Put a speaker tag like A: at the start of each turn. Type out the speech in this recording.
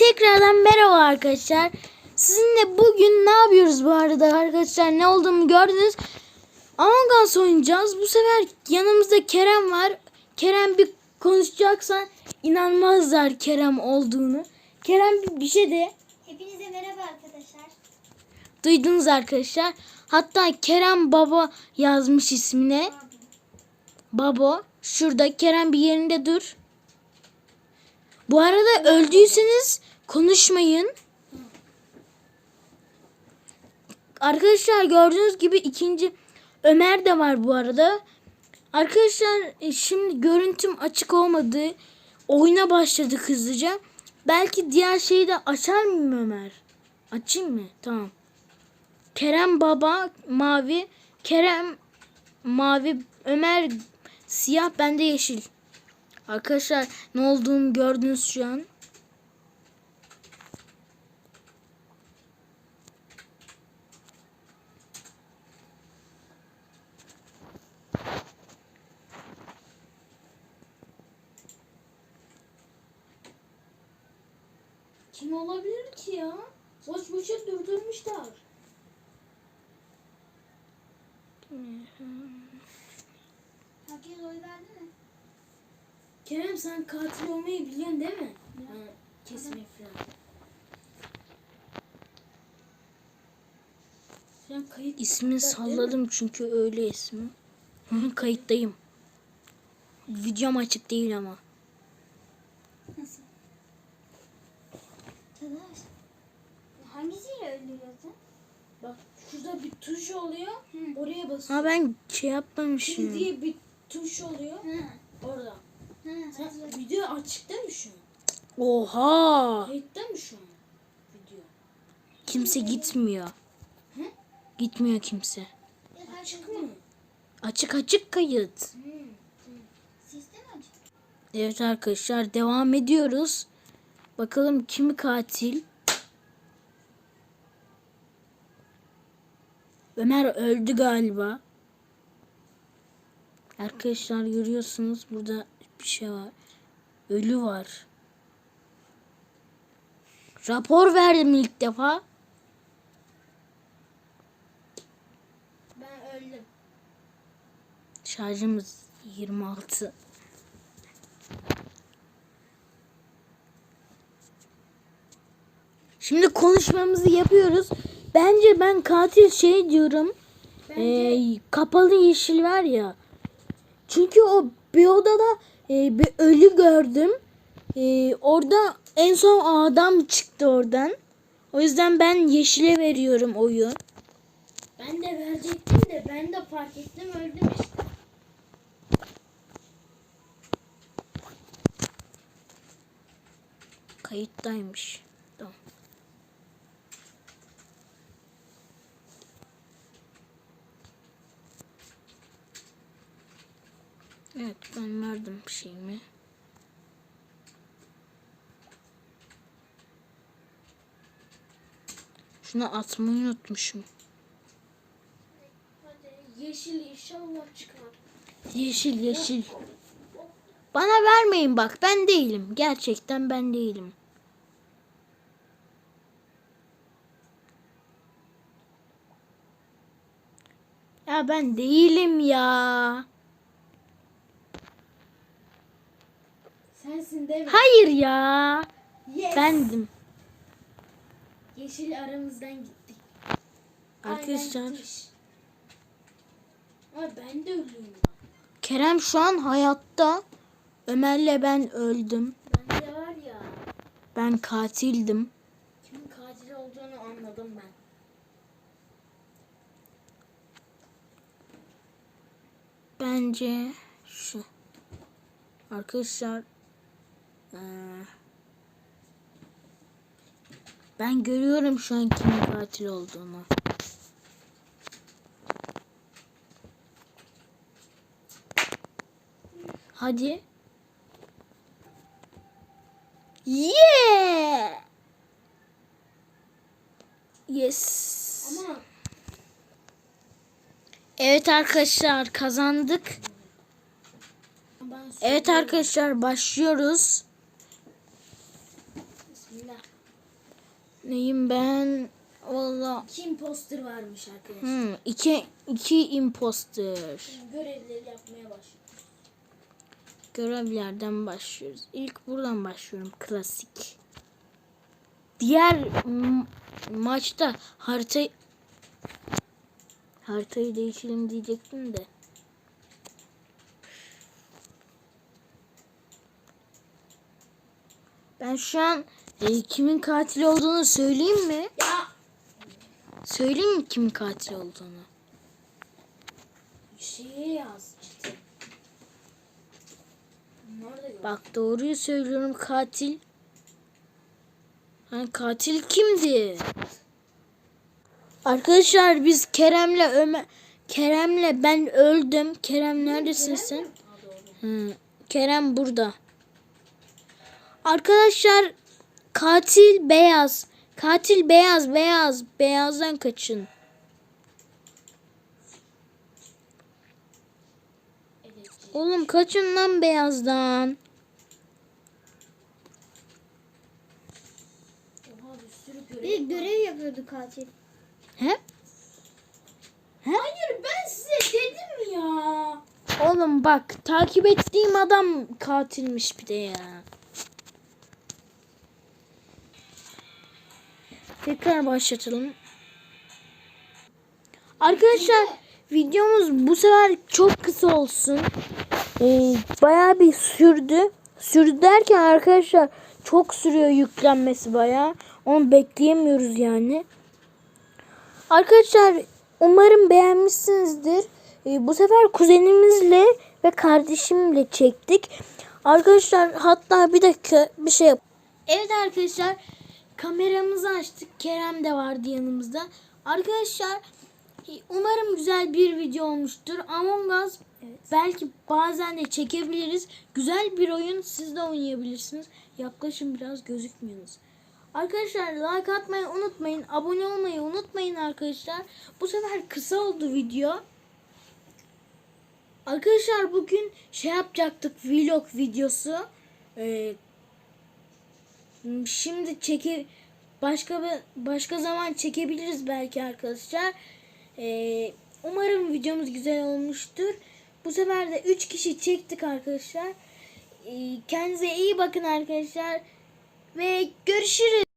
A: tekrardan merhaba arkadaşlar. Sizinle bugün ne yapıyoruz bu arada arkadaşlar? Ne olduğumu gördünüz. Among Us oynayacağız. Bu sefer yanımızda Kerem var. Kerem bir konuşacaksa inanmazlar Kerem olduğunu. Kerem bir, bir şey de
B: Hepinize merhaba arkadaşlar.
A: duydunuz arkadaşlar. Hatta Kerem Baba yazmış ismine. Babo. Şurada Kerem bir yerinde dur. Bu arada öldüyseniz konuşmayın. Arkadaşlar gördüğünüz gibi ikinci Ömer de var bu arada. Arkadaşlar e, şimdi görüntüm açık olmadı. Oyuna başladık hızlıca. Belki diğer şeyi de açar mıyım Ömer? Açayım mı? Tamam. Kerem baba mavi. Kerem mavi. Ömer siyah. Bende yeşil. Arkadaşlar ne olduğunu gördünüz şu an. Kim olabilir ki ya? Boş boşa durdurmuşlar.
B: Herkes oy verdi mi?
A: Kerem sen katil olmayı biliyorsun değil mi? Ha, kesmek falan. Sen kayıt İsmini salladım çünkü öyle ismi. Hı, Kayıttayım. Videom açık değil ama.
B: Nasıl? Hangisiyle öldürüyorsun?
C: Bak şurada bir tuş oluyor.
B: Hı.
C: Oraya basıyorsun.
A: Ha ben şey yapmamışım.
C: diye bir tuş oluyor.
B: Ha.
C: Orada. Sen video açıkta mı şu an?
A: Oha!
C: Kayıtta mı şu an? Video.
A: Kimse gitmiyor.
C: Hı?
A: Gitmiyor kimse.
C: Açık mı?
A: Açık açık kayıt.
B: Sistem açık.
A: Evet arkadaşlar devam ediyoruz. Bakalım kimi katil? Ömer öldü galiba. Arkadaşlar görüyorsunuz burada bir şey var. Ölü var. Rapor verdim ilk defa.
C: Ben öldüm.
A: Şarjımız 26. Şimdi konuşmamızı yapıyoruz. Bence ben katil şey diyorum. Ee, kapalı yeşil var ya. Çünkü o bir odada e, bir ölü gördüm. E, orada en son adam çıktı oradan. O yüzden ben yeşile veriyorum oyu.
C: Ben de verecektim de ben de fark ettim öldüm işte.
A: Kayıttaymış. Tamam. Evet ben verdim şeyimi. Şunu atmayı unutmuşum.
C: Hadi yeşil inşallah çıkar.
A: Yeşil yeşil. Bana vermeyin bak ben değilim. Gerçekten ben değilim. Ya ben değilim ya.
C: Sensin değil mi?
A: Hayır ya.
C: Yes.
A: Bendim.
C: Yeşil aramızdan gitti.
A: Arkadaşlar.
C: Ama ben de ölüyüm.
A: Kerem şu an hayatta. Ömer'le ben öldüm.
C: Ben de var ya.
A: Ben katildim.
C: Kimin katil olduğunu anladım ben.
A: Bence şu. Arkadaşlar ben görüyorum şu an kimin katil olduğunu. Hadi. Yeah! Yes.
C: Ama
A: Evet arkadaşlar kazandık. Evet arkadaşlar başlıyoruz. Neyim ben? Valla.
C: İki imposter varmış arkadaşlar.
A: Hmm, iki, iki imposter.
C: Görevleri yapmaya başlıyor.
A: Görevlerden başlıyoruz. İlk buradan başlıyorum. Klasik. Diğer maçta harita haritayı değişelim diyecektim de. Ben şu an e, kimin katil olduğunu söyleyeyim mi?
C: Ya
A: Söyleyeyim mi kimin katil olduğunu?
C: şeye yaz.
A: Bak doğruyu söylüyorum katil. Hani katil kimdi? Arkadaşlar biz Kerem'le Ömer Kerem'le ben öldüm. Kerem neredesin sen? Hı, Kerem burada. Arkadaşlar katil beyaz. Katil beyaz beyaz. Beyazdan kaçın. Oğlum kaçın lan beyazdan.
C: Bir görev.
B: Yapıyordu katil.
A: He?
C: Hayır ben size dedim ya.
A: Oğlum bak takip ettiğim adam katilmiş bir de ya. Tekrar başlatalım. Arkadaşlar videomuz bu sefer çok kısa olsun. Ee, bayağı bir sürdü. Sürdü derken arkadaşlar çok sürüyor yüklenmesi bayağı. Onu bekleyemiyoruz yani. Arkadaşlar umarım beğenmişsinizdir. Ee, bu sefer kuzenimizle ve kardeşimle çektik. Arkadaşlar hatta bir dakika bir şey yap. Evet arkadaşlar kameramızı açtık. Kerem de vardı yanımızda. Arkadaşlar umarım güzel bir video olmuştur. Among Us belki bazen de çekebiliriz. Güzel bir oyun siz de oynayabilirsiniz. Yaklaşın biraz gözükmüyorsunuz. Arkadaşlar like atmayı unutmayın. Abone olmayı unutmayın arkadaşlar. Bu sefer kısa oldu video. Arkadaşlar bugün şey yapacaktık vlog videosu. Ee, şimdi çeke başka başka zaman çekebiliriz belki arkadaşlar. Ee, umarım videomuz güzel olmuştur. Bu sefer de 3 kişi çektik arkadaşlar. Ee, kendinize iyi bakın arkadaşlar ve görüşürüz.